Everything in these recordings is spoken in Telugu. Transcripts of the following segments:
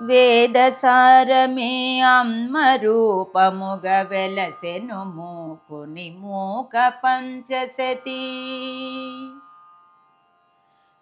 వేదసారమే అమ్మరూపముగ వెలసెను మూకుని మూక పంచసతి.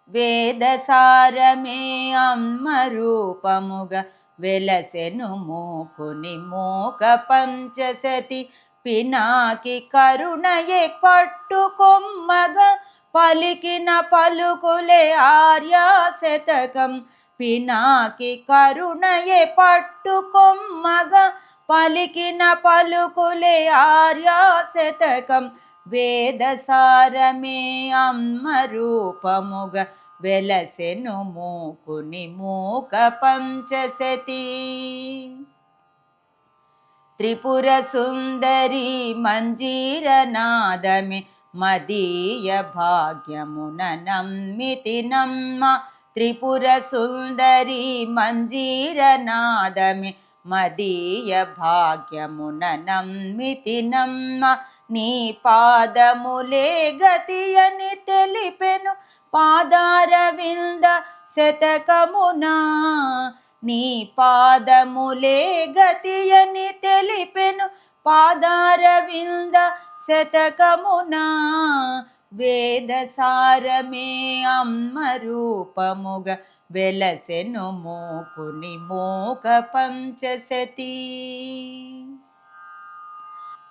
వేదసారమే అమ్మరూపముగ వెలసెను మూకుని మూక పంచసతి. పినాకి కరుణయే పట్టుకొమ్మగా పలికిన పలుకులే ఆర్యాశతకం పినాకి కరుణయే పట్టుకొమ్మగా పలికిన పలుకులే ఆర్యా శతకం. వేదసారమే అమ్మ రూపముగ వెలసెను మూకుని మూక పంచసతి త్రిపుర సుందరి మంజీరనాదమే మదీయ భాగ్యమున నమ్మితి నమ్మ త్రిపుర సుందరి మంజీరనాదమి మదీయ భాగ్యమున నమ్మితి నమ్మ నీ పాదములే గతి అని తెలిపెను పాదారవింద శతకమునా నీ పాదములే గతి అని తెలిపెను పాదారవింద శతకమునా వేదసారమే అమ్మ రూపముగ వెలసెను మోకుని మోక పంచసతి.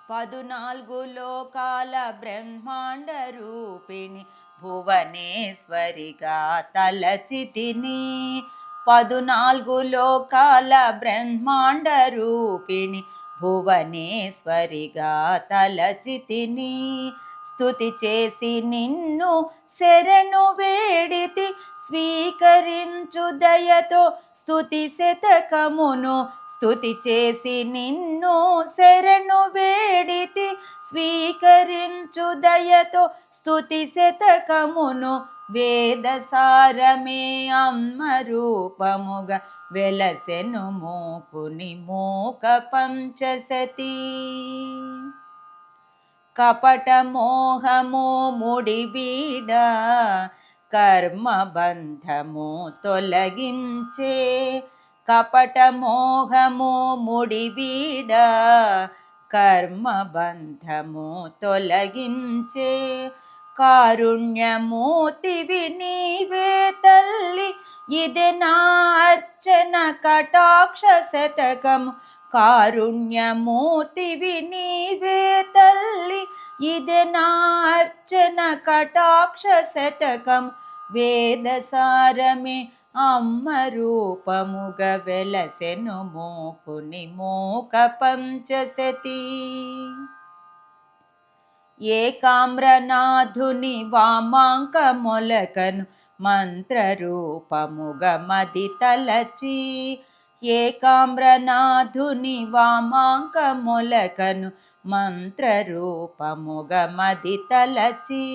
పదునాలుగు లోకాల బ్రహ్మాండ రూపిణి భువనేశ్వరిగా తలచితిని. పదునాలుగు లోకాల బ్రహ్మాండ రూపిణి భువనేశ్వరిగా తలచితిని. స్తుతి చేసి నిన్ను శరణు వేడితి స్వీకరించు దయతో స్థుతి శతకమును స్తుతి చేసి నిన్ను శరణు వేడితి స్వీకరించు దయతో స్థుతి శతకమును వేదసారమే అమ్మ రూపముగ వెలసెను మోకుని మోక పంచసతి కపట మోహము ముడిబీడ కర్మబంధము తొలగించే కపట మోహము ముడిబీడ కర్మబంధము తొలగించే కారుణ్యమూతివి నీవే తల్లి ఇది నా అర్చన కటాక్ష శతకము కారుణ్యమూర్తివి నీవే తల్లి ఇదే నార్చన కటాక్ష శతకం. వేదసారమే అమ్మ రూపముగ వెలసెను మోకుని మోక పంచసతి ఏకామ్రనాథుని వామాంక మొలకను మంత్రరూపముగ మది తలచి ఏకామ్రనాథుని వామాంక మొలకను మంత్రరూపముగ మది తలచి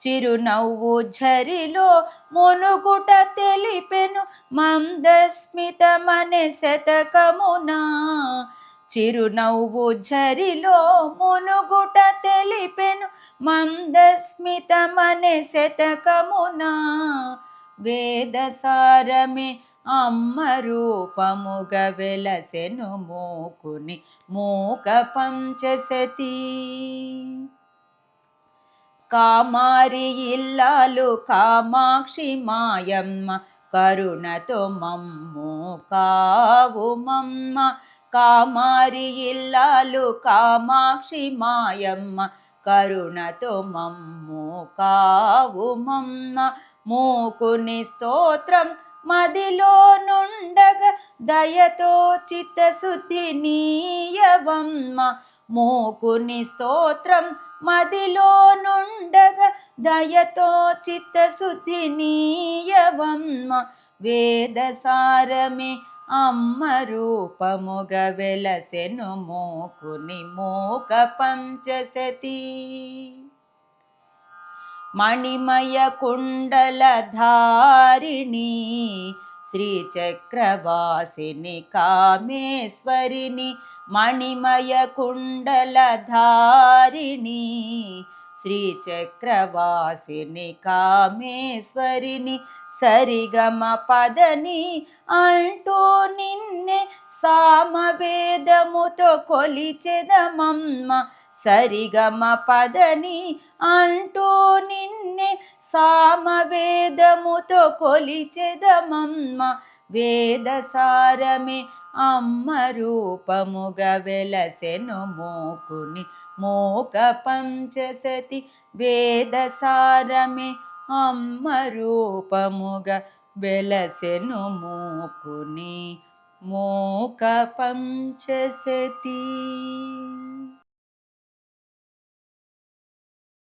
చిరునవ్వు ఝరిలో మునుగుట తెలిపెను మందస్మితమనే శతకమునా చిరునవ్వు ఝరిలో మునుగుట తెలిపెను మందస్మితమనే శతకమునా వేదసారమే అమ్మ రూపముగ వెలసెను మోకుని మోక పంచసతి కామారి ఇల్లాలు కామాక్షి మాయమ్మ కరుణతో మమ్ము కావు మమ్మ. కామారి ఇల్లాలు కామాక్షి మాయమ్మ కరుణతో మమ్ము కావు మమ్మ. మూకుని స్తోత్రం మదిలో నుండగ దయతో చిత్తశుద్ధి నీయవమ్మ. మోకుని స్తోత్రం మదిలో నుండగ దయతో చిత్తశుద్ధి నీయవమ్మ. వేదసారమే అమ్మ రూపముగ వెలసెను మోకుని మోక పంచసతి మణిమయ కుండలధారిణి శ్రీచక్రవాసిని కామేశ్వరిని మణిమయ కుండలధారిణి శ్రీచక్రవాసిని కామేశ్వరిని సరిగమ పదని అంటూ నిన్నే సామవేదముతో కొలిచెదమమ్మ. సరిగమ పదని అంటూ నిన్నే సామవేదముతో కొలిచెదమమ్మ. వేదసారమే అమ్మ రూపముగ వెలసెను మోకుని మోక పంచసతి. వేదసారమే అమ్మ రూపముగ వెలసెను మోకుని మోక పంచసతి.